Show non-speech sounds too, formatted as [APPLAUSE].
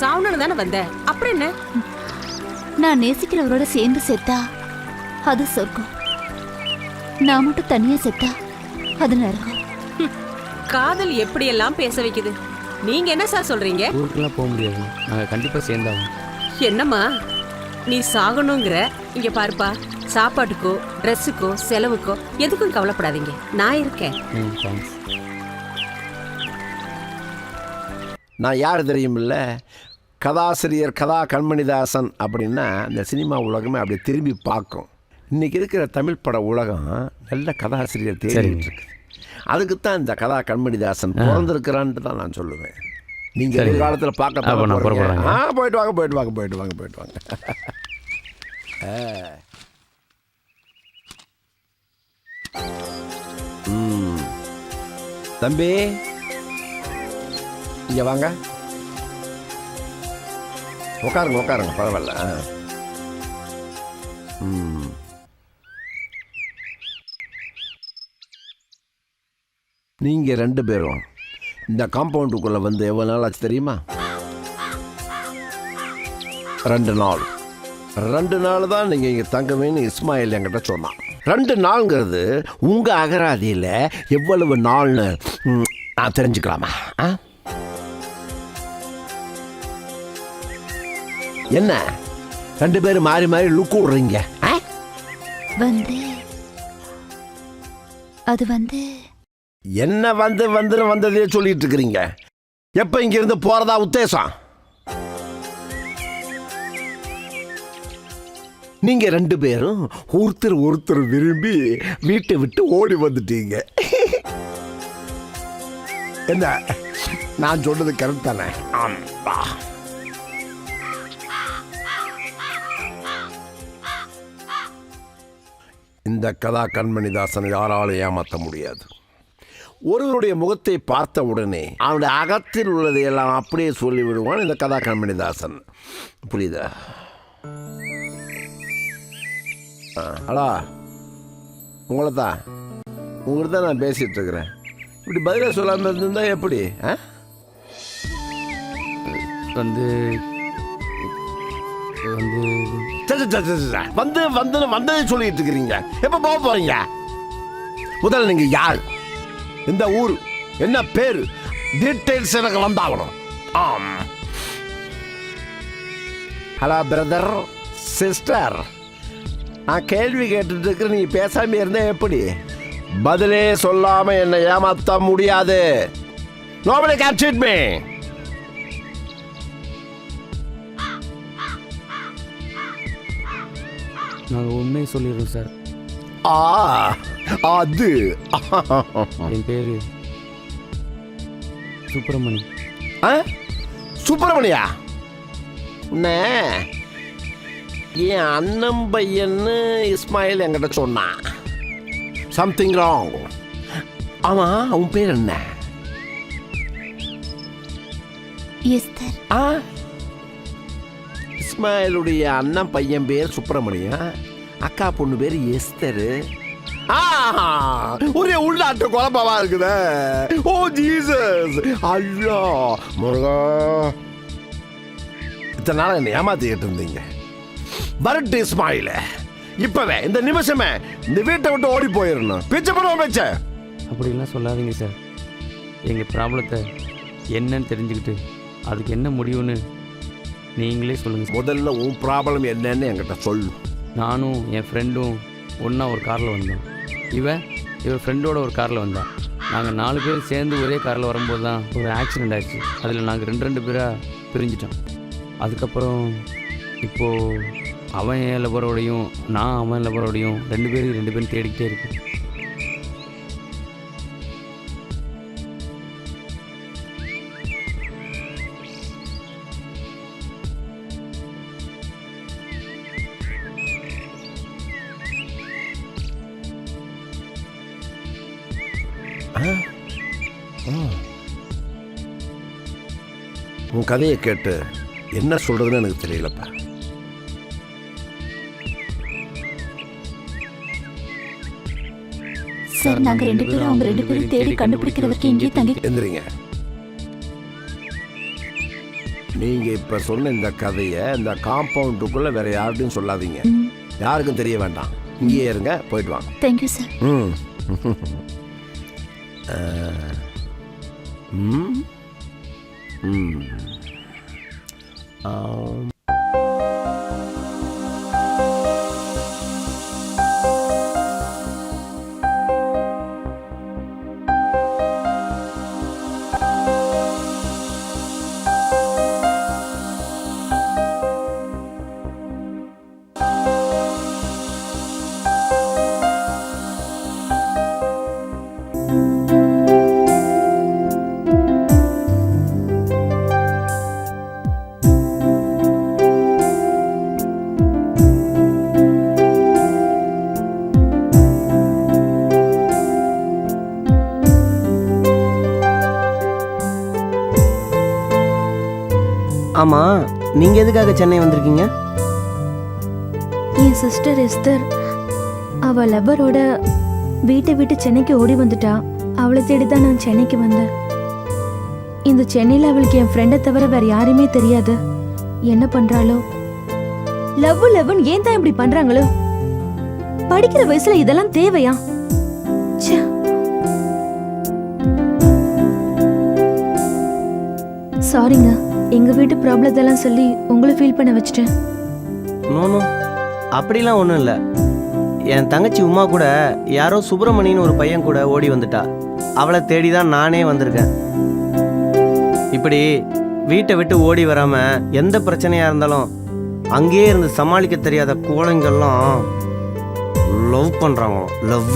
சாவணும்னு தானே வந்த? அப்புறம் என்ன? நான் நேசிக்கிறவரோட சேர்ந்து செத்தா அது சொர்க்கம். நான் மட்டும் தனியா செத்தா அது நரகம். காதல் எப்படியெல்லாம் பேச வைக்குது? நீங்க என்ன சார் சொல்றீங்க? ஊருக்குலாம் போக முடியாது. நாங்கள் கண்டிப்பாக சேர்ந்தாகும் என்னம்மா? நீ சாகணுங்கிற? இங்க பாருப்பா. சாப்பாட்டுக்கோ ட்ரெஸ்ஸுக்கோ செலவுக்கோ எதுக்கும் கவலைப்படாதீங்க. நான் இருக்கேன். ம் தேங்க்ஸ் நான் யார் தெரியுமில்ல? கதாசிரியர் கதா கண்மணிதாசன் அப்படின்னா இந்த சினிமா உலகமே அப்படி திரும்பி பார்க்கும். இன்றைக்கி இருக்கிற தமிழ் பட உலகம் நல்ல கதாசிரியர் தேடிட்டு இருக்கு அதுக்கு தான் இந்த கதா கண்மணிதாசன் பிறந்திருக்கிறான்ட்டு தான் நான் சொல்லுவேன். நீங்கள். எதிர்காலத்தில் பார்க்க. ஆ போயிட்டு வாங்க போயிட்டு வாங்க போயிட்டு வாங்க போயிட்டு வாங்க. தம்பி. இங்கே வாங்க உட்காருங்க உட்காருங்க பரவாயில்ல ஆ. ம். நீங்கள் ரெண்டு பேரும் இந்த காம்பவுண்டுக்குள்ளே வந்து எவ்வளோ நாள் ஆச்சு தெரியுமா ரெண்டு நாள் ரெண்டு நாள் தான் நீங்கள் இங்கே தங்கவேன்னு இஸ்மாயில் என்கிட்ட சொன்னான் ரெண்டு நாளுங்கிறது உங்கள் அகராதியில் எவ்வளவு நாள்னு நான் தெரிஞ்சுக்கலாமா ஆ? என்ன? ரெண்டு பேரும் மாறி மாறி லுக்கு விடுறீங்க? வந்து. அது வந்து. என்ன வந்து வந்து வந்ததே சொல்லிட்டு இருக்கிறீங்க. எப்ப இங்க இருந்து போறதா உத்தேசம்? நீங்க ரெண்டு பேரும் ஒருத்தர் ஒருத்தர் விரும்பி வீட்டை விட்டு ஓடி வந்துட்டீங்க. என்ன? நான் சொன்னது கரெக்ட் தானே? ஆமா. இந்த கதா கண்மணிதாசனை யாராலும் ஏமாற்ற முடியாது. ஒருவருடைய முகத்தை பார்த்த உடனே அவனுடைய அகத்தில் உள்ளதை எல்லாம் அப்படியே சொல்லிவிடுவான் இந்த கதா கண்மணிதாசன் புரியுதா? ஆ, ஹலோ உங்களை தான் உங்கள்கிட்ட தான் நான் பேசிகிட்டு இருக்கிறேன் இப்படி பதிலாக சொல்லாமல் இருந்திருந்தா எப்படி ஆ? வந்து வந்து வந்து வந்து வந்ததை சொல்லிட்டு இருக்கிறீங்க. எப்போ போக போறீங்க? முதல்ல நீங்க யார்? இந்த ஊர் என்ன பேர்? டீட்டெயில்ஸ் எனக்கு வந்தாகணும். ஆம். ஹலோ பிரதர் சிஸ்டர் நான் கேள்வி கேட்டுட்டு இருக்கிற நீ பேசாம இருந்தா எப்படி? பதிலே சொல்லாம என்னை ஏமாத்த முடியாது. நோபடி கேப்சர் மீ நாங்கள் உண்மையை சொல்லிடுறோம் சார் ஆ அது. என் பேர் சுப்பிரமணி. ஆ? சுப்பிரமணியா? அண்ணே என் அண்ணன் பையன்னு இஸ்மாயில் என்கிட்ட சொன்னான். சம்திங் ராங் ஆமா உன் பேர் என்ன? எஸ்தர் ஆ? இஸ்மாயிலுடைய அண்ணன் பையன் பேர் சுப்பிரமணியம் அக்கா பொண்ணு பேர் எஸ்தரு. ஒரே உள்நாட்டு குழப்பமா இருக்குதே. Oh Jesus! ஐயோ முருகா! இத்தனை நாள் என்னை ஏமாத்திக்கிட்டு இருந்தீங்க. வரட்டு இஸ்மாயில. இப்பவே இந்த நிமிஷமே இந்த வீட்டை விட்டு ஓடி போயிடணும் பிச்சை பண்ணுவோம் பிச்சை. அப்படிலாம் சொல்லாதீங்க சார். எங்கள் ப்ராப்ளத்தை என்னன்னு தெரிஞ்சுக்கிட்டு அதுக்கு என்ன முடிவுன்னு நீங்களே சொல்லுங்கள் முதல்ல உன் ப்ராப்ளம் என்னன்னு என்கிட்ட சொல்லு. நானும் என் ஃப்ரெண்டும் ஒன்றா ஒரு காரில் வந்தோம். இவன் இவன் ஃப்ரெண்டோட ஒரு காரில் வந்தான் நாங்கள் நாலு பேர் சேர்ந்து ஒரே காரில் வரும்போது தான் ஒரு ஆக்சிடெண்ட் ஆச்சு. அதில் நாங்கள் ரெண்டு ரெண்டு பேராக பிரிஞ்சிட்டோம். அதுக்கப்புறம் இப்போது அவன் என் லவரோடையும் நான் அவன் லவரோடையும் ரெண்டு பேரும் ரெண்டு பேரும் தேடிக்கிட்டே இருக்கேன் உன் கதையை கேட்டு என்ன சொல்றதுன்னு எனக்கு தெரியலப்பா. சார் நாங்க ரெண்டு பேரும் அவங்க ரெண்டு பேரும் தேடி கண்டுபிடிக்கிற வரைக்கும் இங்கேயே தங்கி எந்திரிங்க. நீங்கள் இப்போ சொன்ன இந்த கதையை இந்த காம்பவுண்டுக்குள்ளே வேற யார்கிட்டையும் சொல்லாதீங்க. யாருக்கும் தெரிய வேண்டாம். இங்கேயே இருங்க போயிட்டு வாங்க. தேங்க்யூ சார் ம். [LAUGHS] அஹ். ம் ம் ஆமாம் நீங்கள் எதுக்காக சென்னை வந்திருக்கீங்க? என் சிஸ்டர் எஸ்தர் அவள் லவ்வரோட வீட்டை விட்டு சென்னைக்கு ஓடி வந்துட்டா. அவளை தேடி தான் நான் சென்னைக்கு வந்தேன். இந்த சென்னையில் அவளுக்கு என் ஃப்ரெண்டை தவிர வேற யாருமே தெரியாது. என்ன பண்றாளோ? லவ் லவ்னு ஏன் தான் இப்படி பண்றாங்களோ? படிக்கிற வயசுல இதெல்லாம் தேவையா? சாரிங்க எங்க வீட்டு ப்ராப்ளத்தெல்லாம் சொல்லி உங்களை ஃபீல் பண்ண வச்சுட்டேன். நோ அப்படிலாம் ஒன்றும் இல்லை. என் தங்கச்சி உமா கூட யாரோ சுப்பிரமணின்னு ஒரு பையன் கூட ஓடி வந்துட்டா. அவளை தேடி தான் நானே வந்திருக்கேன். இப்படி வீட்டை விட்டு ஓடி வராமல் எந்த பிரச்சனையாக இருந்தாலும் அங்கேயே இருந்து சமாளிக்க தெரியாத கோழைங்கெல்லாம் லவ் பண்ணுறாங்க லவ்